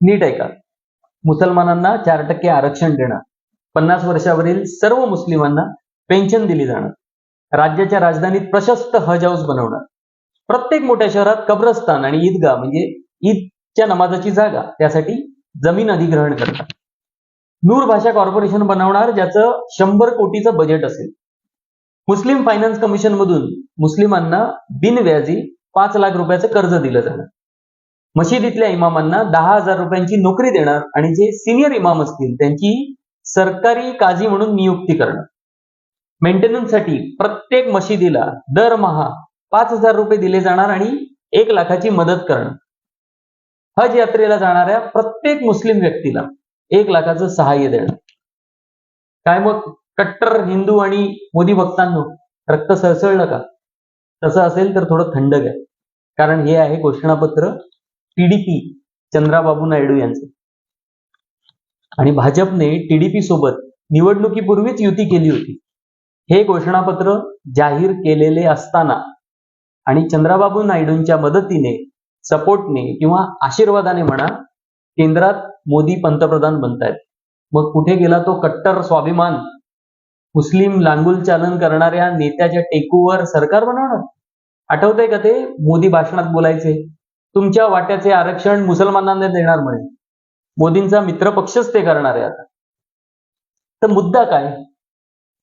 नीट ऐका. मुसलमानांना चार टक्के आरक्षण देणं पन्नास वर्षावरील सर्व मुस्लिमांना पेन्शन दिली जाणं राज्याच्या राजधानीत प्रशस्त हज हाऊस बनवणं प्रत्येक मोठ्या शहरात कब्रस्तान आणि ईदगाह म्हणजे ईदच्या नमाजाची जागा त्यासाठी जमीन अधिग्रहण करतात. नूर भाषा कॉर्पोरेशन बनवणार ज्याचं शंभर कोटीचं बजेट असेल. मुस्लिम फायनान्स कमिशन मधून मुस्लिमांना बिनव्याजी पाच लाख रुपयाचं कर्ज दिलं जाणार. मशिदीतल्या इमामांना दहा हजार रुपयांची नोकरी देणार आणि जे सिनियर इमाम असतील त्यांची सरकारी काजी म्हणून नियुक्ती करणं मेंटेनन्ससाठी प्रत्येक मशिदीला दरमहा पाच हजार रुपये दिले जाणार आणि एक लाखाची मदत करणं हज यात्रेला जाणाऱ्या प्रत्येक मुस्लिम व्यक्तीला एक लाखाचं सहाय्य देणं काय मग? कट्टर हिंदू आणि मोदी भक्तांनो रक्त सळसळलं का तसं असेल तर थोडं थंड घ्या. कारण हे आहे घोषणापत्र टीडीपी चंद्राबाबू नायडू यांचं. आणि भाजपने टीडीपी सोबत निवडणुकीपूर्वीच युती केली होती. हे घोषणापत्र जाहीर केलेले असताना आणि चंद्राबाबू नायडूंच्या मदतीने सपोर्टने किंवा आशीर्वादाने म्हणा केंद्रात मोदी पंतप्रधान बनतायत. मग कुठे गेला तो कट्टर स्वाभिमान? मुस्लिम लांगुल चालन करणाऱ्या नेत्याच्या टेकूवर सरकार बनवणार? आठवतंय का ते? मोदी भाषणात बोलायचे. तुमच्या वाट्याचे आरक्षण मुसलमानांना देणार म्हणे. मोदींचा मित्रपक्षच ते करणार आहे आता. तर मुद्दा काय?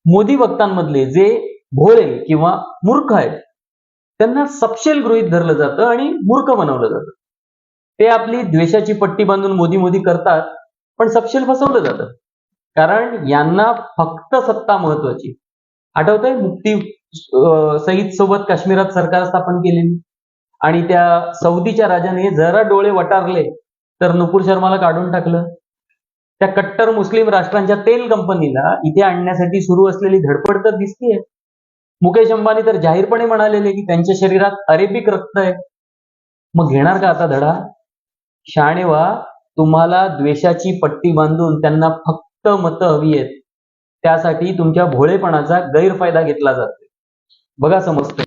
मोदी वक्तांमधले जे भोळे किंवा मूर्ख आहेत त्यांना सपशेल गृहीत धरलं जातं आणि मूर्ख बनवलं जातं. ते आपली द्वेषाची पट्टी बांधून मोदी मोदी करतात पण सपशेल फसवलं जातं. कारण यांना फक्त सत्ता महत्वाची. आठवतंय मुक्ती अं, सईद सोबत काश्मीरात सरकार स्थापन केलेली? आणि त्या सौदीच्या राजाने जरा डोळे वटारले तर नुपूर शर्माला काढून टाकलं. त्या कट्टर मुस्लिम राष्ट्रांच्या तेल कंपनीला इथे आणण्यासाठी सुरू असलेली धडपड तर दिसतीये. मुकेश अंबानी तर जाहीरपणे म्हणालेले की त्यांच्या शरीरात अरेबिक रक्त आहे. मग घेणार का आता धडा? शाणेवा तुम्हाला द्वेषाची पट्टी बांधून त्यांना फक्त मतं हवी आहेत. त्यासाठी तुमच्या भोळेपणाचा गैरफायदा घेतला जातोय. बघा समजतं